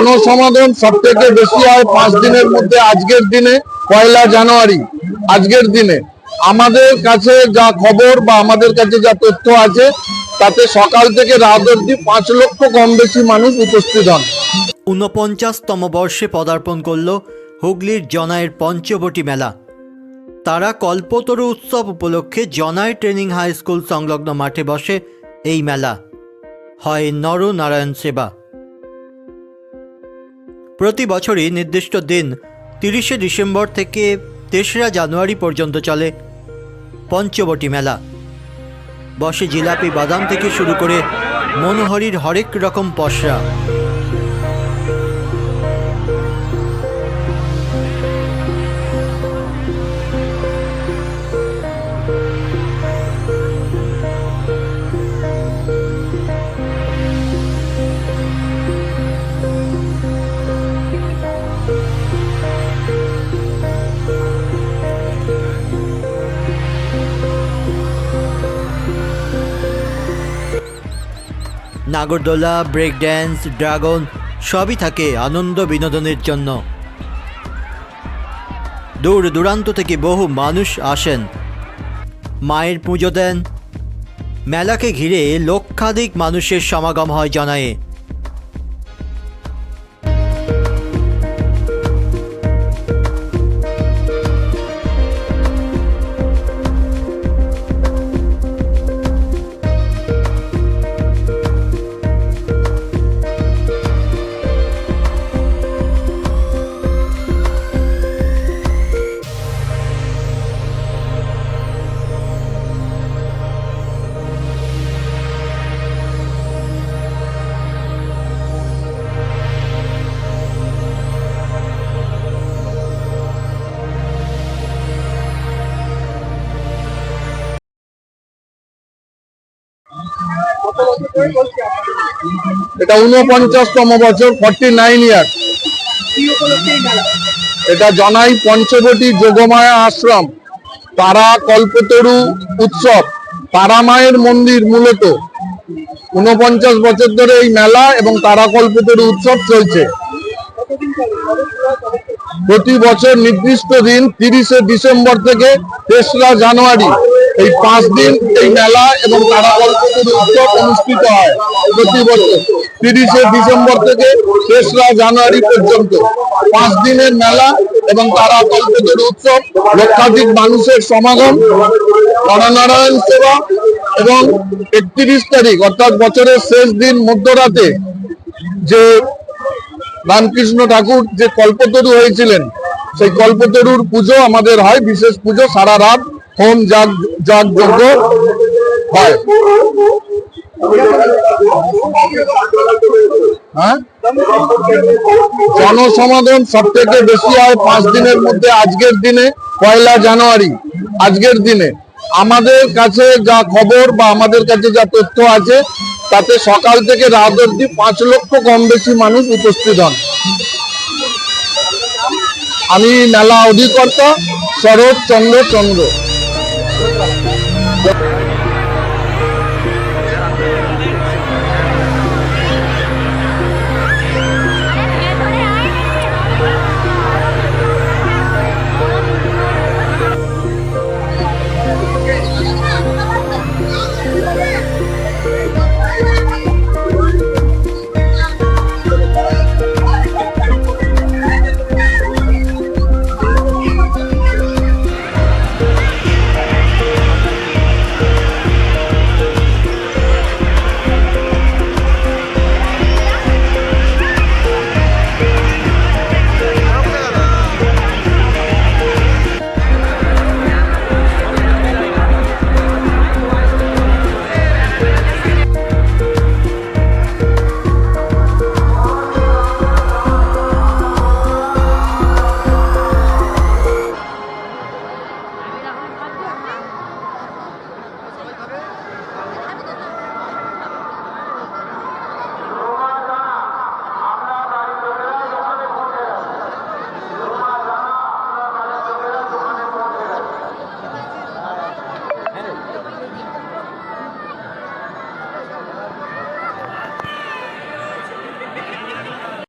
জনসমাগম সব থেকে বেশি হয় পাঁচ দিনের মধ্যে, আজকের দিনে, পয়লা জানুয়ারি, আজকের দিনে। আমাদের কাছে যা খবর বা আমাদের কাছে যা তথ্য আছে, তাতে সকাল থেকে রাত অব্দি পাঁচ লক্ষ কম বেশি মানুষ উপস্থিত হন। ঊনপঞ্চাশতম বর্ষে পদার্পণ করল হুগলির জনায়ের পঞ্চবটি মেলা। তারা কল্পতরু উৎসব উপলক্ষে জনায় ট্রেনিং হাই স্কুল সংলগ্ন মাঠে বসে এই মেলা। হয় নর নারায়ণ সেবা। প্রতি বছরই নির্দিষ্ট দিন তিরিশে ডিসেম্বর থেকে তেসরা জানুয়ারি পর্যন্ত চলে পঞ্চবটি মেলা। বসে জিলাপি বাদাম থেকে শুরু করে মনোহরির হরেক রকম পসরা। নাগরদোলা ব্রেক ড্যান্স ড্রাগন সবই থাকে আনন্দ বিনোদনের জন্য। দূর দূরান্ত থেকে বহু মানুষ আসেন। মায়ের পুজো দেন। মেলাকে ঘিরে লক্ষাধিক মানুষের সমাগম হয় জানায়ে। এটা উনপঞ্চাশতম বছর ফর্টি নাইন ইয়ার এটা জনাই পঞ্চবটি যোগমায়া আশ্রম, তারা কল্পতরু উৎসব, তারা মায়ের মন্দির মূলত। উনপঞ্চাশ বছর ধরে এই মেলা এবং তারা কল্পতরু উৎসব চলছে। প্রতি বছর নির্দিষ্ট দিন তিরিশে ডিসেম্বর থেকে তেসরা জানুয়ারি এই পাঁচ দিন এই মেলা এবং তারা উৎসব অনুষ্ঠিত হয় প্রতি বছর। তিরিশে ডিসেম্বর থেকে তেসরা জানুয়ারি পর্যন্ত। পাঁচ দিনের মেলা এবং তারা কল্পতরু উৎসব, লক্ষাধিক মানুষের সমাগম গণনারায়ণ সেবা এবং একত্রিশ তারিখ, অর্থাৎ বছরের শেষ দিন মধ্যরাতে যে রামকৃষ্ণ ঠাকুর যে কল্পতরু হয়েছিলেন, সেই কল্পতরুর পুজো আমাদের হয়, বিশেষ পুজো সারা রাত হোম যাগ যজ্ঞ হয়। হ্যাঁ? জনসমাগম সব থেকে বেশি হয় পাঁচ দিনের মধ্যে, আজকের দিনে, পয়লা জানুয়ারি, আজকের দিনে। আমাদের কাছে যা খবর বা আমাদের কাছে যা তথ্য আছে, তাতে সকাল থেকে রাত অবধি পাঁচ লক্ষ কম বেশি মানুষ উপস্থিত হন। আমি মেলা অধিকর্তা শরৎ চন্দ্র চন্দ্র। 真的